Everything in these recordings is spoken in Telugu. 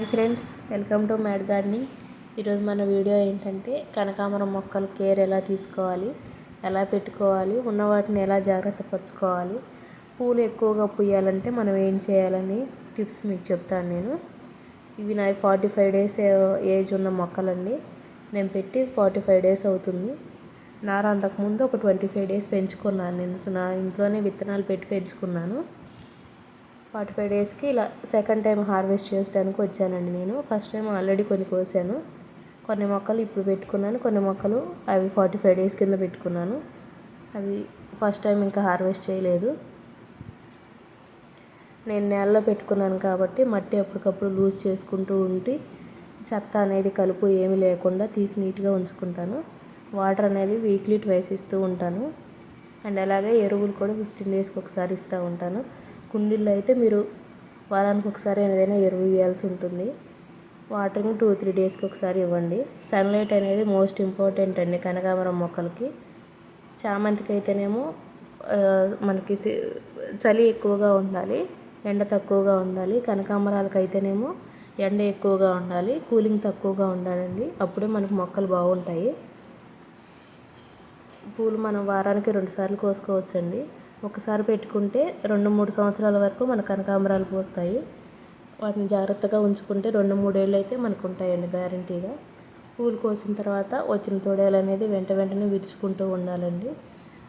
Hi friends welcome to mad gardening. ఈరోజు మన వీడియో ఏంటంటే కనకాంబరం మొక్కలు కేర్ ఎలా తీసుకోవాలి ఎలా పెట్టుకోవాలి ఉన్న వాటిని ఎలా జాగ్రత్త పరచుకోవాలి పూలు ఎక్కువగా పూయాలంటే మనం ఏం చేయాలని టిప్స్ మీకు చెప్తాను నేను. ఇవి నా ఫార్టీ ఫైవ్ డేస్ ఏజ్ ఉన్న మొక్కలండి. నేను పెట్టి ఫార్టీ ఫైవ్ డేస్ అవుతుంది. నార అంతకుముందు ఒక ట్వంటీ ఫైవ్ డేస్ పెంచుకున్నాను. నేను నా ఇంట్లోనే విత్తనాలు పెట్టి పెంచుకున్నాను. ఫార్టీ ఫైవ్ డేస్కి ఇలా సెకండ్ టైం హార్వెస్ట్ చేయడానికి వచ్చానండి నేను. ఫస్ట్ టైం ఆల్రెడీ కొన్ని కోసాను. కొన్ని మొక్కలు ఇప్పుడు పెట్టుకున్నాను. కొన్ని మొక్కలు అవి ఫార్టీ ఫైవ్ డేస్ కింద పెట్టుకున్నాను. అవి ఫస్ట్ టైం ఇంకా హార్వెస్ట్ చేయలేదు. నేను నేలలో పెట్టుకున్నాను కాబట్టి మట్టి అప్పటికప్పుడు లూజ్ చేసుకుంటూ ఉండి చెత్త అనేది కలుపు ఏమీ లేకుండా తీసి నీట్గా ఉంచుకుంటాను. వాటర్ అనేది వీక్లీ ట్వైస్ ఇస్తూ ఉంటాను. అండ్ అలాగే ఎరువులు కూడా ఫిఫ్టీన్ డేస్కి ఒకసారి ఇస్తూ ఉంటాను. కుండీల్లో అయితే మీరు వారానికి ఒకసారి ఏదైనా ఎరువు ఇవ్వాల్సి ఉంటుంది. వాటరింగ్ టూ త్రీ డేస్కి ఒకసారి ఇవ్వండి. సన్లైట్ అనేది మోస్ట్ ఇంపార్టెంట్ అండి కనకాంబరం మొక్కలకి. చామంతికి అయితేనేమో మనకి చలి ఎక్కువగా ఉండాలి ఎండ తక్కువగా ఉండాలి కనకాంబరాలకు అయితేనేమో ఎండ ఎక్కువగా ఉండాలి కూలింగ్ తక్కువగా ఉండాలండి. అప్పుడే మనకు మొక్కలు బాగుంటాయి. పూలు మనం వారానికి రెండుసార్లు కోసుకోవచ్చండి. ఒకసారి పెట్టుకుంటే రెండు మూడు సంవత్సరాల వరకు మన కనకాంబరాలు పోస్తాయి. వాటిని జాగ్రత్తగా ఉంచుకుంటే రెండు మూడేళ్ళు అయితే మనకు ఉంటాయండి గ్యారంటీగా. పూలు కోసిన తర్వాత వచ్చిన తొడేలు అనేది వెంట వెంటనే విరుచుకుంటూ ఉండాలండి.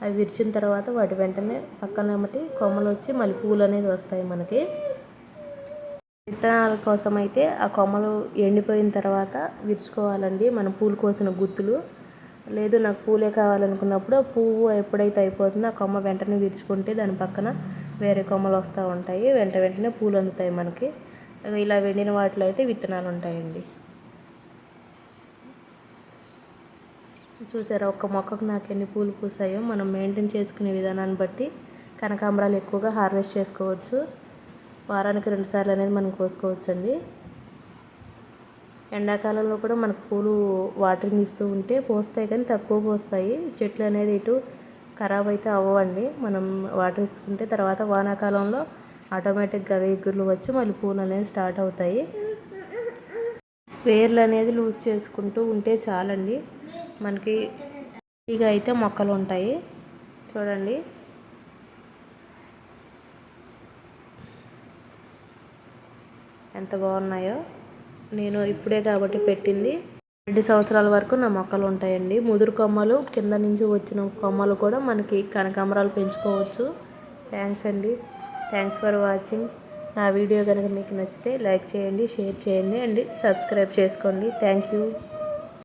అవి విరిచిన తర్వాత వాటి వెంటనే పక్కన మట్టి కొమ్మలు వచ్చి మళ్ళీ పూలు అనేది వస్తాయి మనకి. విత్తనాల కోసం అయితే ఆ కొమ్మలు ఎండిపోయిన తర్వాత విరుచుకోవాలండి. మనం పూలు కోసిన గుత్తులు లేదు నాకు పూలే కావాలనుకున్నప్పుడు పువ్వు ఎప్పుడైతే అయిపోతుందో ఆ కొమ్మ వెంటనే విరుచుకుంటే దాని పక్కన వేరే కొమ్మలు వస్తూ ఉంటాయి. వెంట వెంటనే పూలు అందుతాయి మనకి. ఇలా వెండిన వాటిలో అయితే విత్తనాలు ఉంటాయండి. చూసారా ఒక్క మొక్కకు నాకు ఎన్ని పూలు పూసాయో. మనం మెయింటైన్ చేసుకునే విధానాన్ని బట్టి కనకాంబరాలు ఎక్కువగా హార్వెస్ట్ చేసుకోవచ్చు. వారానికి రెండుసార్లు అనేది మనం కోసుకోవచ్చండి. ఎండాకాలంలో కూడా మనకు పూలు వాటరింగ్ ఇస్తూ ఉంటే పోస్తాయి కానీ తక్కువ పోస్తాయి. చెట్లు అనేది ఇటు ఖరాబ్ అయితే అవ్వండి. మనం వాటర్ ఇస్తుంటే తర్వాత వానాకాలంలో ఆటోమేటిక్గా వేగుర్లు వచ్చి మళ్ళీ పూలు అనేది స్టార్ట్ అవుతాయి. వేర్లు అనేది లూజ్ చేసుకుంటూ ఉంటే చాలండి. మనకి ఇక అయితే మొక్కలు ఉంటాయి. చూడండి. ఎంత బాగున్నాయో. నేను ఇప్పుడే కాబట్టి పెట్టింది. రెండు సంవత్సరాల వరకు నా మొక్కలు ఉంటాయండి. ముదురు కొమ్మలు కింద నుంచి వచ్చిన కొమ్మలు కూడా మనకి కనకాంబరాలు పెంచుకోవచ్చు. థ్యాంక్స్ అండి. Thanks for watching. నా వీడియో కనుక మీకు నచ్చితే లైక్ చేయండి షేర్ చేయండి అండి సబ్స్క్రైబ్ చేసుకోండి. Thank you.